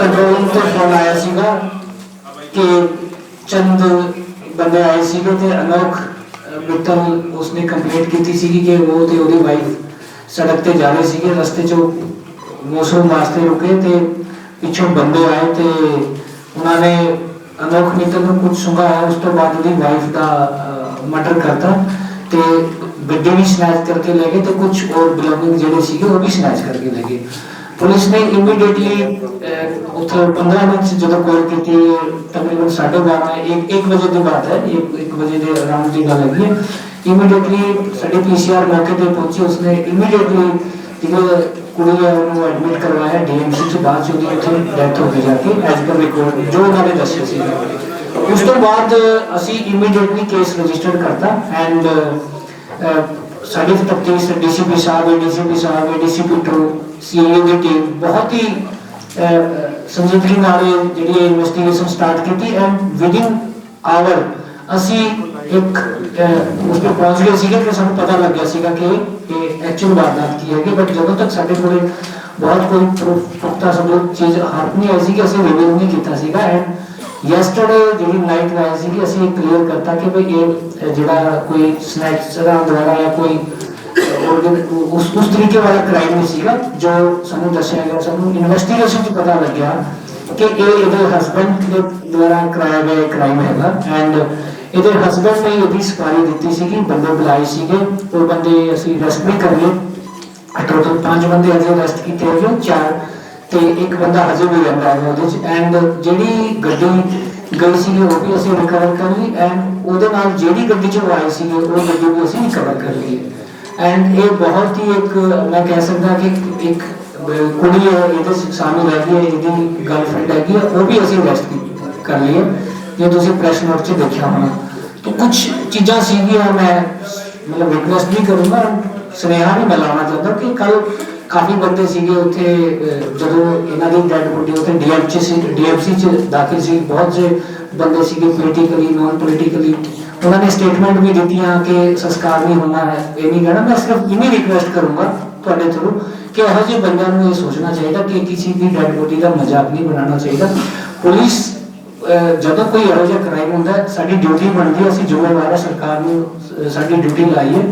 Control room ਤੋਂ phone ਆਇਆ ਸੀਗਾ ਕਿ ਚੰਦ ਬੰਦੇ ਆਏ ਸੀਗੇ ਤੇ ਅਨੋਖ ਅਹ, ਮਿੱਤਲ ਉਸਨੇ ਕੰਪਲੇਂਟ ਕੀਤੀ ਸੀਗੀ ਕਿ ਉਹ ਤੇ ਉਹਦੀ ਵਾਈਫ ਸੜਕ ਤੇ ਜਾ ਰਹੇ ਸੀਗੇ ਰਸਤੇ 'ਚੋਂ ਮੌਸਮ ਵਾਸਤੇ ਰੁਕੇ ਤੇ ਪਿੱਛੋਂ ਬੰਦੇ ਆਏ ਤੇ ਉਹਨਾਂ ਨੇ ਅਨੋਖ ਮਿੱਤਲ ਨੂੰ ਕੁਝ ਸੁਣਾਇਆ ਉਸ ਤੋਂ ਬਾਅਦ ਉਹਦੀ ਵਾਈਫ ਦਾ ਮਰਡਰ ਕਰਤਾ ਤੇ ਗੱਡੀ ਵੀ ਸਨੈਚ ਕਰਕੇ ਲੈ ਗਏ ਤੇ ਕੁਝ ਹੋਰ ਬਿਲੋਂਗਿੰਗ ਜਿਹੜੇ ਸੀਗੇ ਉਹ ਵੀ ਸਨੈਚ ਕਰਕੇ ਲੈ ਗਏ ਪੁਲਿਸ ਨੇ ਇਮੀਡੀਏਟਲੀ ਉੱਥੇ 15 ਮਿੰਟ 'ਚ ਜਦੋਂ ਕਾਲ ਕੀਤੀ, ਤਕਰੀਬਨ 12:30 ਇੱਕ 1 ਵਜੇ ਦੀ ਬਾਤ ਹੈ 1 ਵਜੇ ਦੇ ਅਰਾਊਂਡ ਦੀ ਗੱਲ ਹੈਗੀ ਹੈ। ਇਮੀਡੀਏਟਲੀ ਸਾਡੀ ਪੀਸੀਆਰ ਮੌਕੇ ਤੇ ਪਹੁੰਚੀ, ਉਸਨੇ ਇਮੀਡੀਏਟਲੀ ਜਿਹੜਾ ਕੁੜੀ ਹੈ, ਉਹਨੂੰ ਐਡਮਿਟ ਕਰਵਾਇਆ ਡੀਐਮਸੀ ਚ, ਬਾਅਦ ਚ ਉਹਦੀ ਉੱਥੇ ਡੈਥ ਹੋ ਗਈ ਜਾ ਕੇ ਐਜ਼ ਪਰ ਰਿਕਾਰਡ ਜੋ ਉਹਨਾਂ ਨੇ ਦੱਸਿਆ ਸੀ। ਉਸ ਤੋਂ ਬਾਅਦ ਅਸੀਂ ਇਮੀਡੀਏਟਲੀ ਕੇਸ ਰਜਿਸਟਰਡ ਕਰਤਾ ਐਂਡ ਸਾਡੀ ਤਫਤੀਸ਼ ਡੀਸੀਪੀ ਸਾਹਿਬ ਏਡੀਸੀਪੀ ਸਾਹਿਬ ਏਡੀਸੀਪੀ ਟੂ ਸੀਏ ਦੀ ਟੀਮ ਬਹੁਤ ਹੀ ਅਹ, ਸੰਜੀਦਗੀ ਨਾਲ ਇਹ ਜਿਹੜੀ ਇਨਵੈਸਟੀਗੇਸ਼ਨ ਸਟਾਰਟ ਕੀਤੀ ਐਂਡ ਵਿਦਿਨ ਆਵਰ ਅਸੀਂ ਇੱਕ ਅਹ, ਉਸ ਤੇ ਪਹੁੰਚ ਗਏ ਸੀਗੇ ਕਿ ਸਾਨੂੰ ਪਤਾ ਲੱਗਿਆ ਸੀਗਾ ਕਿ ਇਹ ਐਕਚੁਅਲ ਵਾਰਦਾਤ ਕੀ ਹੈਗੀ ਬਟ ਜਦੋਂ ਤੱਕ ਸਾਡੇ ਕੋਲੇ ਬਹੁਤ ਕੋਈ ਪ੍ਰੂਫ ਪੁਖਤਾ ਸਬੂਤ ਚੀਜ਼ ਹੱਥ ਨਹੀਂ ਆਈ ਸੀ ਕਿ ਅਸੀਂ ਰਿਵੀਲ ਨਹੀਂ ਕੀਤਾ ਸੀਗਾ ਐਂਡ ਯੈਸਟਰਡੇ ਜਿਹੜੀ ਨਾਈਟ ਆਈ ਸੀ ਕਿ ਅਸੀਂ ਕਲੀਅਰ ਕਰਤਾ ਕਿ ਭਈ ਇਹ ਅਹ, ਜਿਹੜਾ ਕੋਈ ਸਨੈਕਸ ਦਾ ਦੁਆਰਾ ਜਾਂ ਕੋਈ ਅਹ, organ- ਉਸ ਉਸ ਤਰੀਕੇ ਵਾਲਾ ਕ੍ਰਾਈਮ ਨਹੀਂ ਸੀਗਾ ਜੋ ਸਾਨੂੰ ਦੱਸਿਆ ਗਿਆ ਸਾਨੂੰ ਇਨਵੈਸਟੀਗੇਸ਼ਨ 'ਚ ਪਤਾ ਲੱਗਿਆ ਕਿ ਇਹ ਇਹਦੇ ਹਸਬੰਡ ਦੇ ਦੁਆਰਾ ਕਰਾਇਆ ਗਿਆ ਕ੍ਰਾਈਮ ਹੈਗਾ ਐਂਡ ਇਹਦੇ ਹਸਬੰਡ ਨੇ ਇਹਦੀ ਸਫਾਰੀ ਦਿੱਤੀ ਸੀਗੀ ਬੰਦੇ ਬੁਲਾਏ ਸੀਗੇ ਉਹ ਬੰਦੇ ਅਸੀਂ ਅਰੈਸਟ ਵੀ ਕਰ ਲਏ। ਟੋਟਲ ਪੰਜ ਬੰਦੇ ਅਜੇ ਅਰੈਸਟ ਕੀਤੇ ਹੋਏ ਨੇ ਚਾਰ ਤੇ ਇੱਕ ਬੰਦਾ ਹਜੇ ਵੀ ਰਹਿੰਦਾ ਹੈ ਉਹਦੇ ਚ ਐਂਡ ਜਿਹੜੀ ਗੱਡੀ ਗਈ ਸੀਗੀ ਉਹ ਵੀ ਅਸੀਂ ਰਿਕਵਰ ਕਰ ਲਈ ਐਂਡ ਉਹਦੇ ਨਾਲ ਜਿਹੜੀ ਗੱਡੀ ਚ ਉਹ ਆਏ ਸੀਗੇ ਉਹ ਗੱਡੀ ਵੀ ਅਸੀਂ ਰਿਕਵਰ ਕਰ ਲਈ। ਐਂਡ ਇਹ ਬਹੁਤ ਹੀ ਇੱਕ, ਮੈਂ ਕਹਿ ਸਕਦਾ ਕਿ ਇੱਕ ਕੁੜੀ ਹੈ, ਇਹਦੇ ਚ ਸ਼ਾਮਿਲ ਹੈਗੀ ਇਹਦੀ ਗਰਲਫ੍ਰੈਂਡ ਹੈਗੀ ਹੈ, ਉਹ ਵੀ ਅਸੀਂ ਅਰੈਸਟ ਕਰ ਲਈ ਜੇ ਤੁਸੀਂ ਪ੍ਰੈਸ ਨੋਟ 'ਚ ਦੇਖਿਆ ਹੋਣਾ। ਤਾਂ ਕੁਝ ਚੀਜ਼ਾਂ ਸੀਗੀਆਂ, ਮੈਂ ਮਤਲਬ ਰਿਕਵੈਸਟ ਵੀ ਕਰੂੰਗਾ, ਸੁਨੇਹਾ ਵੀ ਮੈਂ ਚਾਹੁੰਦਾ ਕਿ ਕੱਲ ਕਾਫੀ ਬੰਦੇ ਸੀਗੇ ਉੱਥੇ ਜਦੋਂ ਇਹਨਾਂ ਦੀ ਡੈਡ ਬੋਡੀ ਉੱਥੇ ਡੀਐਮਸੀ ਸੀ ਚ ਦਾਖਲ ਸੀ, ਬਹੁਤ ਸੇ ਬੰਦੇ ਸੀਗੇ ਪੋਲੀਟੀਕਲੀ ਨਾਨ ਪੋਲੀਟੀਕਲੀ ਉਹਨਾਂ ਨੇ ਸਟੇਟਮੈਂਟ ਵੀ ਦਿੱਤੀਆਂ ਕਿ ਸੰਸਕਾਰ ਨਹੀਂ ਹੋਣਾ ਹੈ, ਇਹ ਨਹੀਂ ਕਹਿਣਾ। ਮੈਂ ਸਿਰਫ ਇਨੀ ਰਿਕਵੈਸਟ ਕਰੂੰਗਾ ਤੁਹਾਡੇ ਥਰੂ ਕਿ ਇਹੋ ਜਿਹੇ ਬੰਦਿਆਂ ਨੂੰ ਇਹ ਸੋਚਣਾ ਚਾਹੀਦਾ ਕਿ ਕਿਸੇ ਦੀ ਡੈਡ ਬੋਡੀ ਦਾ ਮਜ਼ਾਕ ਨਹੀਂ ਬਣਾਉਣਾ ਚਾਹੀਦਾ। ਪੁਲਿਸ ਜਦੋਂ ਕੋਈ ਇਹੋ ਜਿਹਾ ਕ੍ਰਾਈਮ ਹੁੰਦਾ, ਸਾਡੀ ਡਿਊਟੀ ਬਣਦੀ ਹੈ, ਅਸੀਂ ਜ਼ਿੰਮੇਵਾਰ ਹੈ, ਸਰਕਾਰ ਨੂੰ ਸਾਡੀ ਡਿਊਟੀ ਲਾਈ ਹੈ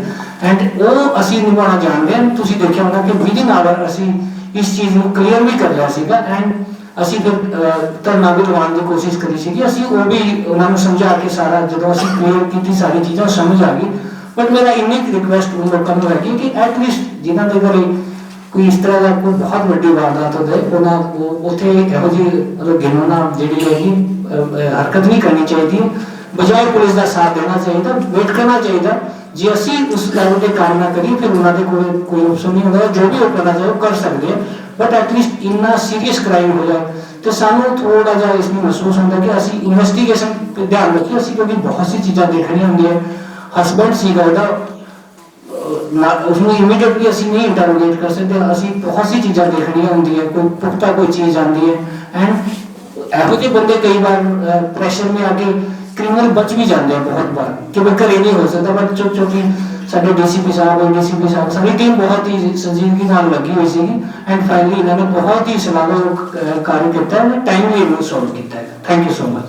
ਐਂਡ ਉਹ ਅਸੀਂ ਨਿਭਾਉਣਾ ਜਾਣਦੇ ਹਾਂ। ਤੁਸੀਂ ਦੇਖਿਆ ਹੋਣਾ ਕਿ ਵਿਦਿਨ ਆਵਰ ਅਸੀਂ ਇਸ ਚੀਜ਼ ਨੂੰ ਕਲੀਅਰ ਵੀ ਕਰ ਲਿਆ ਸੀਗਾ। ਐਂਡ ਅਸੀਂ ਫਿਰ ਧਰਨਾ ਵੀ ਲਗਾਉਣ ਦੀ ਕੋਸ਼ਿਸ਼ ਕਰੀ ਸੀਗੀ। ਅਸੀਂ ਉਹ ਵੀ ਉਹਨਾਂ ਨੂੰ ਸਮਝਾ ਕੇ ਸਾਰਾ, ਜਦੋਂ ਅਸੀਂ ਕਲੀਅਰ ਕੀਤੀ ਸਾਰੀ ਚੀਜ਼ਾਂ ਸਮਝ ਆ ਗਈ। ਬਟ ਮੇਰਾ ਇੰਨੀ ਰਿਕੁਐਸਟ ਉਹ ਲੋਕਾਂ ਨੂੰ ਹੈਗੀ ਕਿ ਐਟ ਲੀਸਟ ਜਿਨ੍ਹਾਂ ਦੇ ਘਰੇ ਕੋਈ ਇਸ ਤਰ੍ਹਾਂ ਦਾ ਕੋਈ ਬਹੁਤ ਵੱਡੀ ਵਾਰਦਾਤ ਹੋ ਉਹਨਾਂ ਉਹ ਇਹੋ ਜਿਹੀ ਮਤਲਬ ਗਿਣੋਨਾ ਜਿਹੜੀ ਹੈਗੀ ਹਰਕਤ ਨਹੀਂ ਕਰਨੀ ਚਾਹੀਦੀ। ਬਜਾਏ ਪੁਲਿਸ ਦਾ ਸਾਥ ਦੇਣਾ ਚਾਹੀਦਾ ਵੇਟ ਕਰਨਾ ਚਾਹੀਦਾ। ਜੇ ਅਸੀਂ ਉਸ ਲੈਵਲ ਤੇ ਕੰਮ ਨਾ ਕਰੀਏ, ਫਿਰ ਉਹਨਾਂ ਦੇ ਕੋਲ ਕੋਈ ਆਪਸ਼ਨ ਨਹੀਂ ਹੁੰਦਾ ਜੋ ਵੀ ਉਹ ਕਰਨਾ ਚਾਹੇ ਉਹ ਕਰ ਸਕਦੇ ਆ। ਬਟ ਐਟਲੀਸਟ ਇੰਨਾ ਸੀਰੀਅਸ ਕ੍ਰਾਈਮ ਹੋ ਜਾਏ, ਤੇ ਸਾਨੂੰ ਥੋੜਾ ਜਿਹਾ ਇਸ ਨੂੰ ਮਹਿਸੂਸ ਹੁੰਦਾ ਕਿ ਅਸੀਂ ਇਨਵੈਸਟੀਗੇਸ਼ਨ ਤੇ ਧਿਆਨ ਰੱਖੀਏ। ਅਸੀਂ ਕਿਉਂਕਿ ਬਹੁਤ ਸੀ ਚੀਜ਼ਾਂ ਦੇਖਣੀਆਂ ਹੁੰਦੀਆਂ। ਹਸਬੰਡ ਸੀਗਾ ਉਹਦਾ ਨਾ, ਉਸਨੂੰ ਇਮੀਡੀਏਟਲੀ ਅਸੀਂ ਨਹੀਂ ਇੰਟਰੋਗੇਟ ਕਰ ਸਕਦੇ। ਅਸੀਂ ਬਹੁਤ ਸੀ ਚੀਜ਼ਾਂ ਦੇਖਣੀਆਂ ਹੁੰਦੀਆਂ, ਕੋਈ ਪੁਖਤਾ ਕੋਈ ਚੀਜ਼ ਆਉਂਦੀ ਹੈ। ਐਂਡ ਇਹੋ ਜਿਹੇ ਬੰਦੇ ਕਈ ਵਾਰ ਪ੍ਰੈਸ਼ਰ ਮੇ ਆ ਕੇ ਕ੍ਰਿਮੀਨਲ ਬਚ ਵੀ ਜਾਂਦੇ ਆ ਬਹੁਤ ਵਾਰ ਕਿ ਮੈਂ ਘਰੇ ਨਹੀਂ ਹੋ ਸਕਦਾ, ਬਟ ਚੁੱਪ ਚੋਕੀ ਸਾਡੇ ਡੀਸੀਪੀ ਸਾਹਿਬ ਡੀਸੀਪੀ ਸਾਹਿਬ ਸਾਡੀ ਟੀਮ ਬਹੁਤ ਹੀ ਸੰਜੀਦਗੀ ਨਾਲ ਲੱਗੀ ਹੋਈ ਸੀ ਐਂਡ ਫਾਈਨਲੀ ਇਹਨਾਂ ਨੇ ਬਹੁਤ ਹੀ ਸਲਾਹਾਂ ਕਾਰਜ ਕੀਤਾ ਹੈ ਟਾਈਮਲੀ ਇਹਨੂੰ ਸੋਲਵ ਕੀਤਾ ਹੈ ਥੈਂਕ ਯੂ ਸੋ ਮਚ